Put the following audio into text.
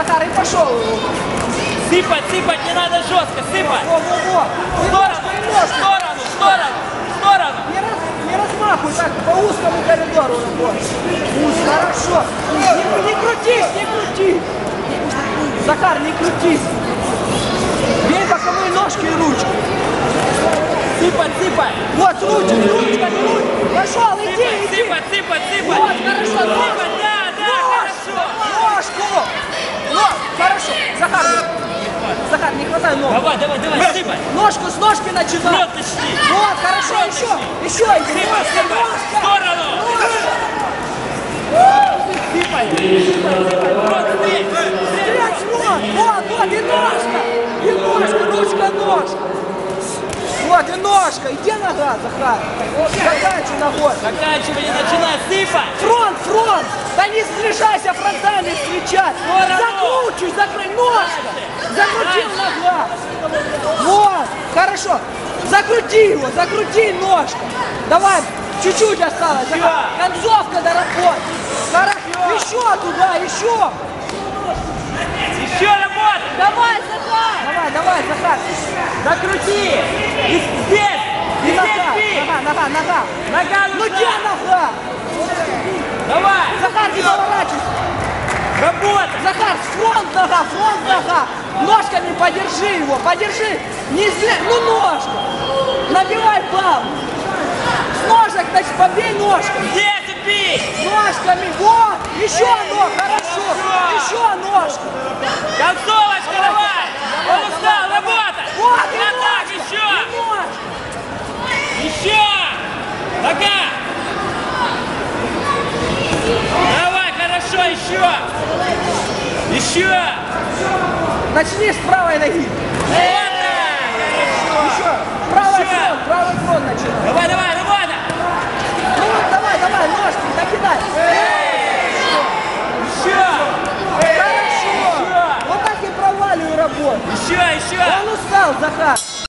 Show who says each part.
Speaker 1: Захар, и пошел.
Speaker 2: Сыпать, сыпать, не надо жестко, сыпать.
Speaker 1: Во-во-во.
Speaker 2: В сторону, в сторону, в сторону, в сторону.
Speaker 1: Не, раз, не размахивай так, по узкому коридору. Узко, хорошо. Не, не крутись, не крутись. Захар, не крутись. Бей боковые ножки и ручки.
Speaker 2: Сыпать, сыпать.
Speaker 1: Вот, с ручками, ручками, ручками. Пошел, иди,
Speaker 2: Сыпать,
Speaker 1: иди.
Speaker 2: сыпать, сыпать, сыпать.
Speaker 1: Вот, хорошо,
Speaker 2: Сыпать,
Speaker 1: ножку.
Speaker 2: да, да, хорошо.
Speaker 1: Ножку. Ну, хорошо. Захар, Захар, не хватай ногу.
Speaker 2: Давай, давай, давай, сыпать.
Speaker 1: Ножку с ножки начинай.
Speaker 2: Вперед начни.
Speaker 1: Вот, хорошо, еще, еще.
Speaker 2: Сыпать,
Speaker 1: Ножка,
Speaker 2: сыпать. В сторону. Сыпать, сыпать. Вот здесь.
Speaker 1: Здесь, вот, вот, вот, и ножка. И ножка, ручка, ножка. Вот, и ножка. Иди нога, Захар. Заканчивай ногой.
Speaker 2: Заканчивание начинай, сыпать.
Speaker 1: Фронт, фронт. Да не сближайся фронтами встречать. Закручивай, закрой ножка. Закрутил нога. Вот, хорошо. Закрути его, закрути ножка. Давай, чуть-чуть осталось. Концовка доработай. Хорошо. Еще туда, еще.
Speaker 2: Еще работай.
Speaker 1: Давай, Захар! Давай, давай, Захар!
Speaker 2: Закрути. И здесь. И
Speaker 1: И
Speaker 2: здесь
Speaker 1: нога, нога, нога, нога!
Speaker 2: Нога
Speaker 1: Ну
Speaker 2: нужна.
Speaker 1: где нога?
Speaker 2: Давай.
Speaker 1: Захар, не поворачивайся!
Speaker 2: Работай.
Speaker 1: Захар, фронт нога, фронт нога! Ножками подержи его, подержи! Не зле, ну ножку! Набивай бал! С ножек, значит, побей ножками!
Speaker 2: Здесь бей.
Speaker 1: Ножками, вот! Еще ног, хорошо! Еще ножку!
Speaker 2: Концовочка, давай. Он устал, работай.
Speaker 1: Вот, и
Speaker 2: Вот так,
Speaker 1: ножка,
Speaker 2: еще.
Speaker 1: и ножка!
Speaker 2: Еще. Нога. Давай, хорошо, еще. Еще.
Speaker 1: Начни с правой ноги!
Speaker 2: Вот так.
Speaker 1: Еще! Правый
Speaker 2: Еще.
Speaker 1: фронт, правый фронт начинай!
Speaker 2: Давай, давай, работай.
Speaker 1: Ну давай, давай, ножки, накидай!
Speaker 2: Еще.
Speaker 1: Хорошо! Вот так и проваливай работу!
Speaker 2: Еще, еще.
Speaker 1: Он устал, Захар!